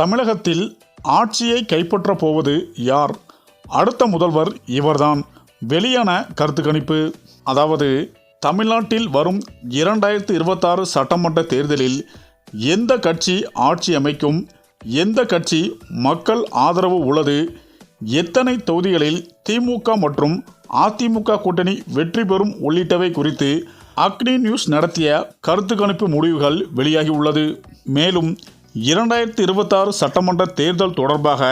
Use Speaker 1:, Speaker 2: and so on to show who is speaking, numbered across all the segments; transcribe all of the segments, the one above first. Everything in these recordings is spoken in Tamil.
Speaker 1: தமிழகத்தில் ஆட்சியை கைப்பற்றப் போவது யார்? அடுத்த முதல்வர் இவர்தான். வெளியான கருத்து கணிப்பு. அதாவது தமிழ்நாட்டில் வரும் இரண்டாயிரத்து இருபத்தாறு சட்டமன்ற தேர்தலில் எந்த கட்சி ஆட்சி அமைக்கும்? எந்த கட்சி மக்கள் ஆதரவு உள்ளது? எத்தனை தொகுதிகளில் திமுக மற்றும் அதிமுக கூட்டணி வெற்றி பெறும் உள்ளிட்டவை குறித்து அக்னி நியூஸ் நடத்திய கருத்து கணிப்பு முடிவுகள் வெளியாகியுள்ளது மேலும் இரண்டாயிரத்தி இருபத்தாறு சட்டமன்ற தேர்தல் தொடர்பாக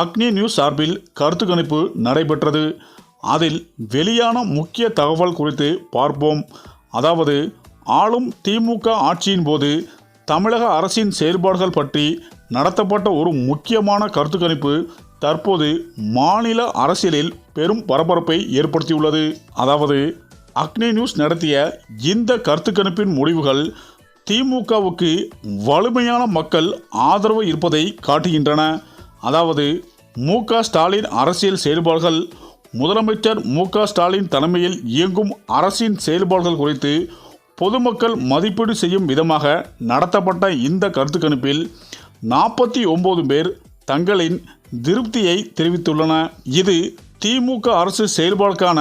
Speaker 1: அக்னி நியூஸ் சார்பில் கருத்து கணிப்பு நடைபெற்றது. அதில் வெளியான முக்கிய தகவல் குறித்து பார்ப்போம். அதாவது ஆளும் திமுக ஆட்சியின் போது தமிழக அரசின் செயல்பாடுகள் பற்றி நடத்தப்பட்ட ஒரு முக்கியமான கருத்து கணிப்பு தற்போது மாநில அரசியலில் பெரும் பரபரப்பை ஏற்படுத்தியுள்ளது. அதாவது அக்னி நியூஸ் நடத்திய இந்த கருத்து கணிப்பின் முடிவுகள் திமுகவுக்கு வலிமையான மக்கள் ஆதரவு இருப்பதை காட்டுகின்றன. அதாவது மு க ஸ்டாலின் அரசியல் செயல்பாடுகள் முதலமைச்சர் மு ஸ்டாலின் தலைமையில் இயங்கும் அரசின் செயல்பாடுகள் குறித்து பொதுமக்கள் மதிப்பீடு செய்யும் விதமாக நடத்தப்பட்ட இந்த கருத்து கணிப்பில் நாற்பத்தி ஒம்பது பேர் தங்களின் திருப்தியை தெரிவித்துள்ளன இது திமுக அரசு செயல்பாடுக்கான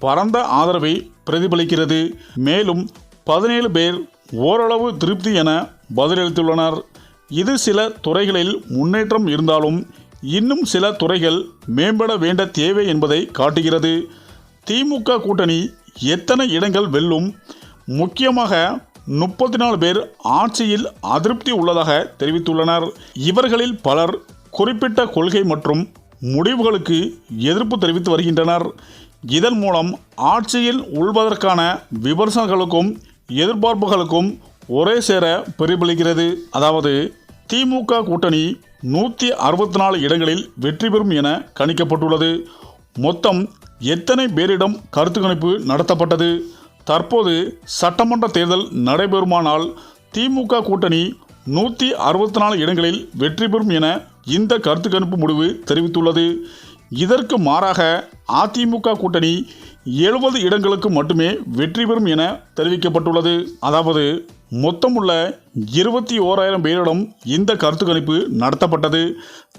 Speaker 1: பரந்த ஆதரவை பிரதிபலிக்கிறது. மேலும் பதினேழு பேர் ஓரளவு திருப்தி என பதிலளித்துள்ளனர். இது சில துறைகளில் முன்னேற்றம் இருந்தாலும் இன்னும் சில துறைகள் மேம்பட வேண்ட தேவை என்பதை காட்டுகிறது. திமுக கூட்டணி எத்தனை இடங்கள் வெல்லும்? முக்கியமாக முப்பத்தி நாலு பேர் ஆட்சியில் அதிருப்தி உள்ளதாக தெரிவித்துள்ளனர். இவர்களில் பலர் குறிப்பிட்ட கொள்கை மற்றும் முடிவுகளுக்கு எதிர்ப்பு தெரிவித்து வருகின்றனர். இதன் மூலம் ஆட்சியில் உள்வதற்கான விமர்சனங்களுக்கும் எதிர்பார்ப்புகளுக்கும் ஒரே சேர பிரதிபலிக்கிறது அதாவது திமுக கூட்டணி நூற்றி அறுபத்தி நாலு இடங்களில் வெற்றி பெறும் என கணிக்கப்பட்டுள்ளது. மொத்தம் எத்தனை பேரிடம் கருத்து கணிப்பு நடத்தப்பட்டது? தற்போது சட்டமன்ற தேர்தல் நடைபெறுமானால் திமுக கூட்டணி நூற்றி அறுபத்தி நாலு இடங்களில் வெற்றி பெறும் என இந்த கருத்து கணிப்பு முடிவு தெரிவித்துள்ளது. இதற்கு மாறாக அதிமுக கூட்டணி எழுபது இடங்களுக்கு மட்டுமே வெற்றி பெறும் என தெரிவிக்கப்பட்டுள்ளது. அதாவது மொத்தமுள்ள இருபத்தி ஓராயிரம் பேரிடம் இந்த கருத்து கணிப்பு நடத்தப்பட்டது.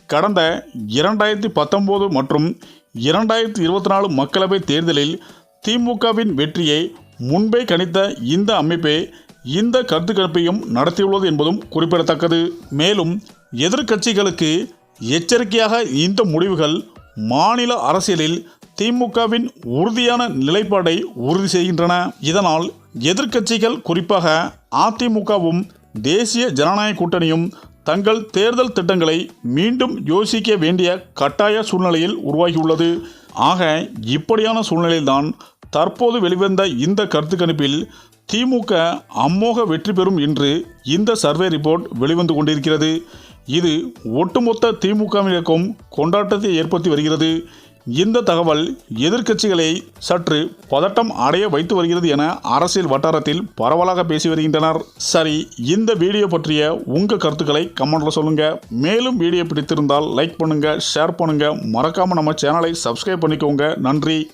Speaker 1: கடந்த இரண்டாயிரத்தி பத்தொம்போது மற்றும் இரண்டாயிரத்தி இருபத்தி நாலு மக்களவைத் தேர்தலில் திமுகவின் வெற்றியை முன்பே கணித்த இந்த அமைப்பே இந்த கருத்து கணிப்பையும் நடத்தியுள்ளது என்பதும் குறிப்பிடத்தக்கது. மேலும் எதிர்க்கட்சிகளுக்கு எச்சரிக்கையாக இந்த முடிவுகள் மாநில அரசியலில் திமுகவின் உறுதியான நிலைப்பாடை உறுதி செய்கின்றன. இதனால் எதிர்க்கட்சிகள் குறிப்பாக அதிமுகவும் தேசிய ஜனநாயக கூட்டணியும் தங்கள் தேர்தல் திட்டங்களை மீண்டும் யோசிக்க வேண்டிய கட்டாய சூழ்நிலையில் உருவாகியுள்ளது. ஆக இப்படியான சூழ்நிலையில்தான் தற்போது வெளிவந்த இந்த கருத்து கணிப்பில் திமுக அம்மோக வெற்றி பெறும் என்று இந்த சர்வே ரிப்போர்ட் வெளிவந்து கொண்டிருக்கிறது. இது ஒட்டுமொத்த திமுகவினருக்கும் கொண்டாட்டத்தை ஏற்படுத்தி வருகிறது. இந்த தகவல் எதிர்க்கட்சிகளை சற்று பதட்டம் அடைய வைத்து வருகிறது என அரசியல் வட்டாரத்தில் பரவலாக பேசி வருகின்றனர். சரி இந்த வீடியோ பற்றிய உங்கள் கருத்துக்களை கமெண்ட்ல சொல்லுங்க. மேலும் வீடியோ பிடித்திருந்தால் லைக் பண்ணுங்க ஷேர் பண்ணுங்க. மறக்காம நம்ம சேனலை சப்ஸ்கிரைப் பண்ணிக்கோங்க. நன்றி.